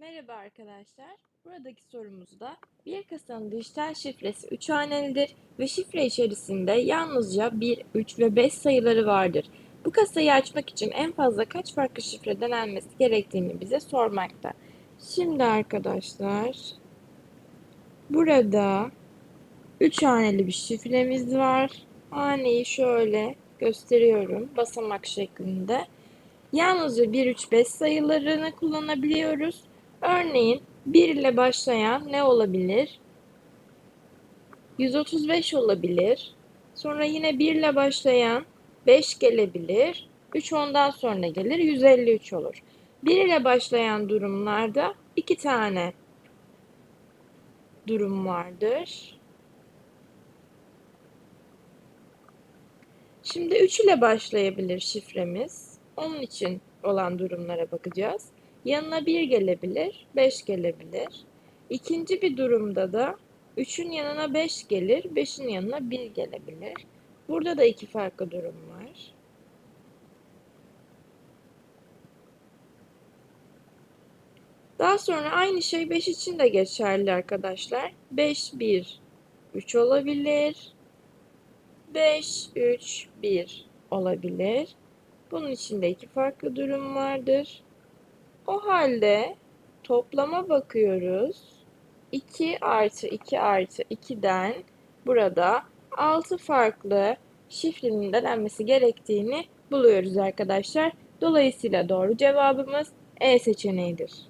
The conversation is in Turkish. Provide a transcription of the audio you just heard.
Merhaba arkadaşlar. Buradaki sorumuzda bir kasanın dijital şifresi 3 hanelidir ve şifre içerisinde yalnızca 1, 3 ve 5 sayıları vardır. Bu kasayı açmak için en fazla kaç farklı şifre denenmesi gerektiğini bize sormakta. Şimdi arkadaşlar burada 3 haneli bir şifremiz var. Haneyi şöyle gösteriyorum basamak şeklinde. Yalnızca 1, 3, 5 sayılarını kullanabiliyoruz. Örneğin 1 ile başlayan ne olabilir? 135 olabilir. Sonra yine 1 ile başlayan 5 gelebilir. 3 ondan sonra gelir 153 olur. 1 ile başlayan durumlarda 2 tane durum vardır. Şimdi 3 ile başlayabilir şifremiz. Onun için olan durumlara bakacağız. Yanına 1 gelebilir, 5 gelebilir. İkinci bir durumda da 3'ün yanına 5 gelir, 5'in yanına 1 gelebilir. Burada da iki farklı durum var. Daha sonra aynı şey 5 için de geçerli arkadaşlar. 5, 1, 3 olabilir. 5, 3, 1 olabilir. Bunun içinde iki farklı durum vardır. O halde toplama bakıyoruz. 2 artı 2 artı 2'den burada 6 farklı şifrenin denenmesi gerektiğini buluyoruz arkadaşlar. Dolayısıyla doğru cevabımız E seçeneğidir.